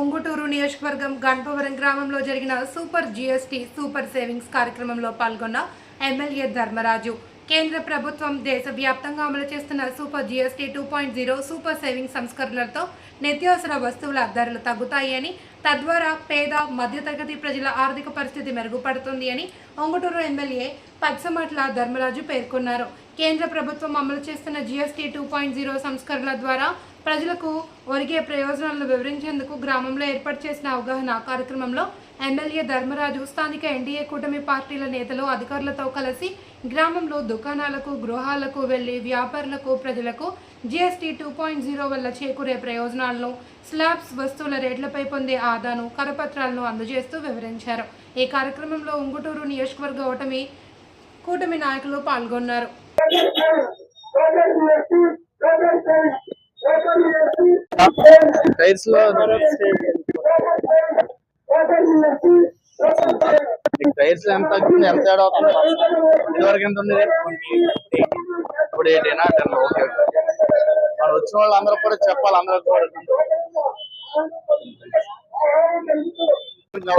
ఉంగుటూరు నియోజకవర్గం గణపవరం గ్రామంలో జరిగిన సూపర్ జీఎస్టీ సూపర్ సేవింగ్స్ కార్యక్రమంలో పాల్గొన్న ఎమ్మెల్యే ధర్మరాజు. కేంద్ర ప్రభుత్వం దేశవ్యాప్తంగా అమలు చేస్తున్న super GST two point zero super saving సంస్కరణలతో నిత్యావసర వస్తువుల ధరలు తగ్గుతాయి అని తద్వారా పేద మధ్యతరగతి ప్రజల ఆర్థిక పరిస్థితి మెరుగుపడుతుంది అని ఒంగుటూరు ఎమ్మెల్యే పచ్చమట్ల ధర్మరాజు పేర్కొన్నారు. కేంద్ర ప్రభుత్వం అమలు చేస్తున్న జీఎస్టీ టూ పాయింట్ జీరో సంస్కరణల ద్వారా ప్రజలకు ఒరిగే ప్రయోజనాలను వివరించేందుకు గ్రామంలో ఏర్పాటు చేసిన అవగాహన కార్యక్రమంలో ఎమ్మెల్యే ధర్మరాజు స్థానిక ఎన్డీఏ కూటమి పార్టీల నేతలు అధికారులతో కలిసి గ్రామంలో దుకాణాలకు గృహాలకు వెళ్ళి వ్యాపారులకు ప్రజలకు జీఎస్టీ టూ పాయింట్ జీరో వల్ల చేకూరే ప్రయోజనాలను స్లాబ్స్ వస్తువుల రేట్లపై పొందే ఆదాను కరపత్రాలను అందజేస్తూ వివరించారు. ఈ కార్యక్రమంలో ఉంగుటూరు నియోజకవర్గ ఓటమి కూటమి నాయకులు పాల్గొన్నారు. టైర్స్లో ప్రైస్ ఎంత ఎంత తేడా అవుతుంది? ఇదివరకు ఎంత ఉంది? ఇప్పుడు ఏంటైనా టెన్ ఓకే మనం వచ్చిన వాళ్ళు అందరూ కూడా చెప్పాలి అందరూ కూడా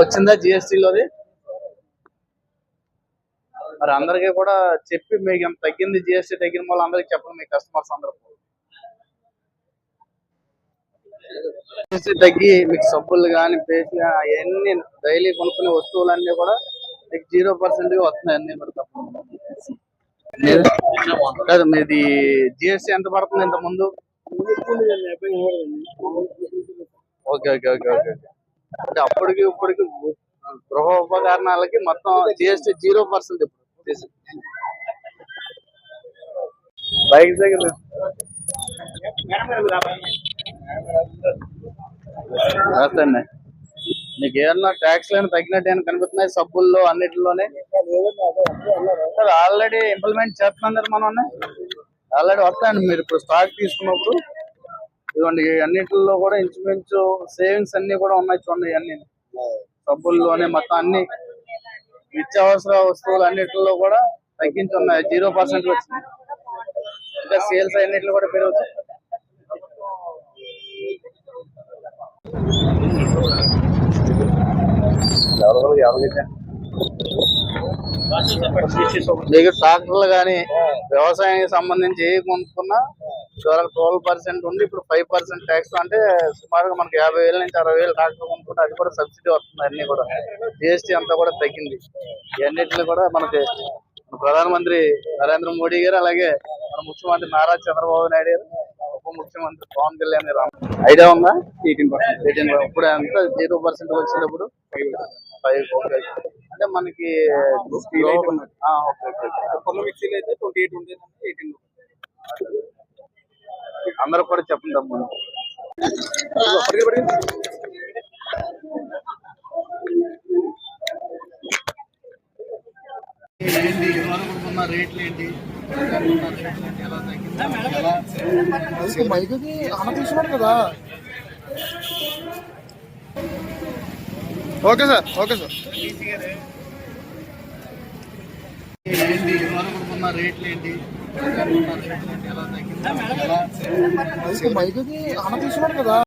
వచ్చిందా జిఎస్టీలోది? మరి అందరికీ కూడా చెప్పి మీకు ఎంత తగ్గింది జిఎస్టీ తగ్గిన వాళ్ళు అందరికి చెప్పండి మీ కస్టమర్స్ అందరూ జిఎస్టీ తగ్గి మీకు సబ్బులు కానీ పేస్ట్ కానీ అవన్నీ డైలీ కొనుక్కునే వస్తువులన్నీ కూడా మీకు జీరో పర్సెంట్ వస్తున్నాయి అన్ని మీరు- కాదు మీది జిఎస్టీ ఎంత పడుతుంది ఇంత ముందు? ఓకే ఓకే ఓకే ఓకే అంటే అప్పటికి ఇప్పటికి గృహ ఉపకరణాలకి మొత్తం జిఎస్టీ జీరో పర్సెంట్ ఇప్పుడు బైక్ దగ్గర నమస్తే అండి. మీకు ఏమన్నా ట్యాక్స్ లేని తగ్గినట్టు ఏమైనా కనిపిస్తున్నాయి? సబ్బుల్లో అన్నిటిలోనే? సార్ ఆల్రెడీ ఇంప్లిమెంట్ చేస్తున్నారు మనం ఆల్రెడీ వస్తాయండి మీరు ఇప్పుడు స్టాక్ తీసుకున్నప్పుడు. ఇదిగోండి అన్నిటిలో కూడా ఇంచుమించు సేవింగ్స్ అన్ని కూడా ఉన్నాయి చూడండి అన్ని సబ్బుల్లోనే మొత్తం అన్ని. నిత్యావసర వస్తువులు అన్నిటిలో కూడా తగ్గించి ఉన్నాయి. జీరో పర్సెంట్ వచ్చింది. ఇంకా సేల్స్ అన్నిటిలో కూడా పెరుగుతాయి. మీకు ట్రాక్టర్లు కానీ వ్యవసాయానికి సంబంధించి ఏ కొనుక్కున్నా ట్వెల్వ్ పర్సెంట్ ఉంది ఇప్పుడు ఫైవ్ పర్సెంట్ ట్యాక్స్ అంటే సుమారుగా మనకి యాభై వేల నుంచి అరవై వేలు ట్రాక్టర్ కొనుక్కుంటే అది కూడా సబ్సిడీ వస్తుంది అన్ని కూడా. జిఎస్టీ అంతా కూడా తగ్గింది. ఇవన్నిటిని కూడా మనకి మన ప్రధానమంత్రి నరేంద్ర మోడీ గారు అలాగే మన ముఖ్యమంత్రి నారా చంద్రబాబు నాయుడు గారు ఉప ముఖ్యమంత్రి పవన్ కళ్యాణ్ గారు. ఐడియా ఉందా? ఎయిటీన్ పర్సెంట్ ఎయిటీన్ ఇప్పుడు ఎంత జీరో పర్సెంట్ వచ్చినప్పుడు ఫైవ్ ఓకే అంటే మనకి. మిక్సీలో అయితే ట్వంటీ ఎయిట్ ఉండేది ఎయిటీన్ అందరూ కూడా చెప్పండి ఏంటి ఇదివరకు ఉన్న రేట్లు ఏంటి? తీసుకున్నాడు కదా. Okay sir okay sir. ఏంటి ఉన్న రేట్లు ఏంటి? తీసుకున్నాడు కదా.